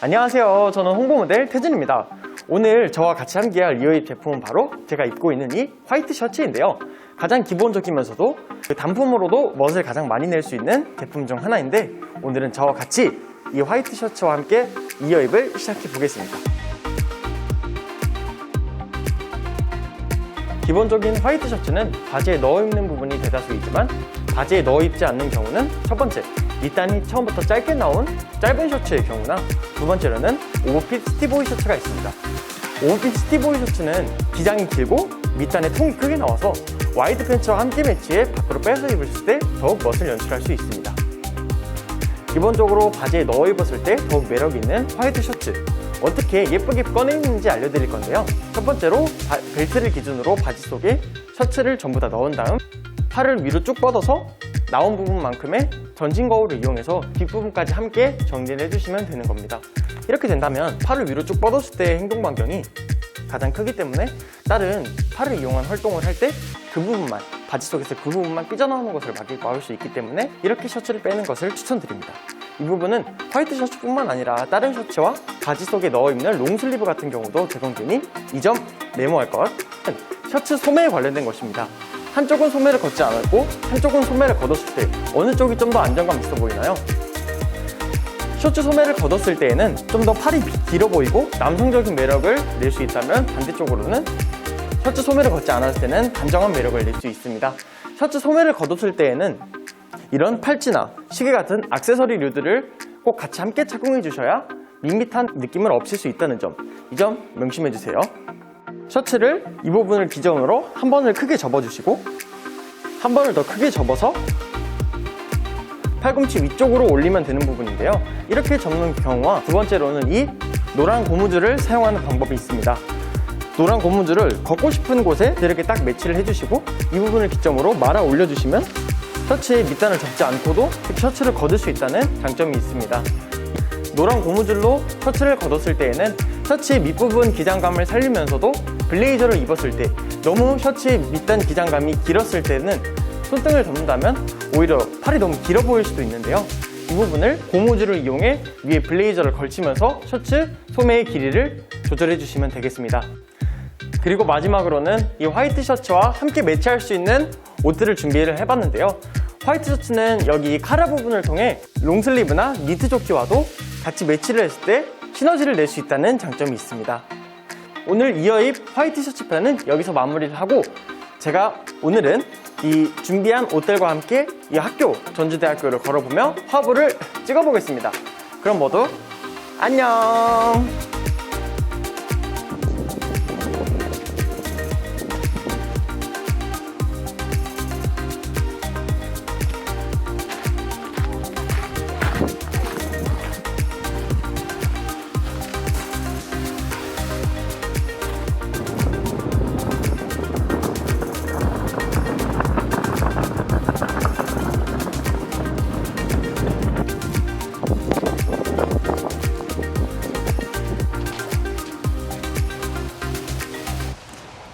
안녕하세요. 저는 홍보 모델 태준입니다. 오늘 저와 같이 함께할 리오입 제품은 바로 제가 입고 있는 이 화이트 셔츠인데요. 가장 기본적이면서도 그 단품으로도 멋을 가장 많이 낼 수 있는 제품 중 하나인데 오늘은 저와 같이 이 화이트 셔츠와 함께 이어입을 시작해 보겠습니다. 기본적인 화이트 셔츠는 바지에 넣어 입는 부분이 대다수이지만 바지에 넣어 입지 않는 경우는 첫 번째, 밑단이 처음부터 짧게 나온 짧은 셔츠의 경우나 두 번째로는 오버핏 스티보이 셔츠가 있습니다. 오버핏 스티보이 셔츠는 기장이 길고 밑단에 통이 크게 나와서 와이드 팬츠와 함께 매치해 밖으로 빼서 입었을 때 더욱 멋을 연출할 수 있습니다. 기본적으로 바지에 넣어 입었을 때 더욱 매력 있는 화이트 셔츠 어떻게 예쁘게 꺼내 입는지 알려드릴 건데요 첫 번째로 바- 벨트를 기준으로 바지 속에 셔츠를 전부 다 넣은 다음 팔을 위로 쭉 뻗어서 나온 부분만큼의 전진 거울을 이용해서 뒷부분까지 함께 정리를 해주시면 되는 겁니다 이렇게 된다면 팔을 위로 쭉 뻗었을 때의 행동 반경이 가장 크기 때문에 다른 팔을 이용한 활동을 할 때 그 부분만 바지 속에서 그 부분만 삐져나오는 것을 막을, 수 있기 때문에 이렇게 셔츠를 빼는 것을 추천드립니다. 이 부분은 화이트 셔츠뿐만 아니라 다른 셔츠와 바지 속에 넣어 입는 롱슬리브 같은 경우도 적용되니 이 점 메모할 것. 셔츠 소매에 관련된 것입니다. 한쪽은 소매를 걷지 않았고 한쪽은 소매를 걷었을 때 어느 쪽이 좀 더 안정감 있어 보이나요? 셔츠 소매를 걷었을 때에는 좀 더 팔이 길어 보이고 남성적인 매력을 낼 수 있다면 반대쪽으로는 셔츠 소매를 걷지 않았을 때는 단정한 매력을 낼 수 있습니다. 셔츠 소매를 걷었을 때에는 이런 팔찌나 시계 같은 액세서리류들을 꼭 같이 함께 착용해 주셔야 밋밋한 느낌을 없앨 수 있다는 점, 이 점 명심해 주세요. 셔츠를 이 부분을 기준으로 한 번을 크게 접어주시고 한 번을 더 크게 접어서 팔꿈치 위쪽으로 올리면 되는 부분인데요. 이렇게 접는 경우와 두 번째로는 이 노란 고무줄을 사용하는 방법이 있습니다. 노란 고무줄을 걷고 싶은 곳에 이렇게 딱 매치를 해주시고 이 부분을 기점으로 말아 올려주시면 셔츠의 밑단을 접지 않고도 셔츠를 걷을 수 있다는 장점이 있습니다. 노란 고무줄로 셔츠를 걷었을 때에는 셔츠의 밑부분 기장감을 살리면서도 블레이저를 입었을 때 너무 셔츠의 밑단 기장감이 길었을 때는 손등을 접는다면 오히려 팔이 너무 길어 보일 수도 있는데요. 이 부분을 고무줄을 이용해 위에 블레이저를 걸치면서 셔츠 소매의 길이를 조절해 주시면 되겠습니다. 그리고 마지막으로는 이 화이트 셔츠와 함께 매치할 수 있는 옷들을 준비를 해봤는데요. 화이트 셔츠는 여기 카라 부분을 통해 롱슬리브나 니트 조끼와도 같이 매치를 했을 때 시너지를 낼 수 있다는 장점이 있습니다. 오늘 이어입 화이트 셔츠 편은 여기서 마무리를 하고 제가 오늘은 이 준비한 옷들과 함께 이 학교 전주대학교를 걸어보며 화보를 찍어보겠습니다. 그럼 모두 안녕!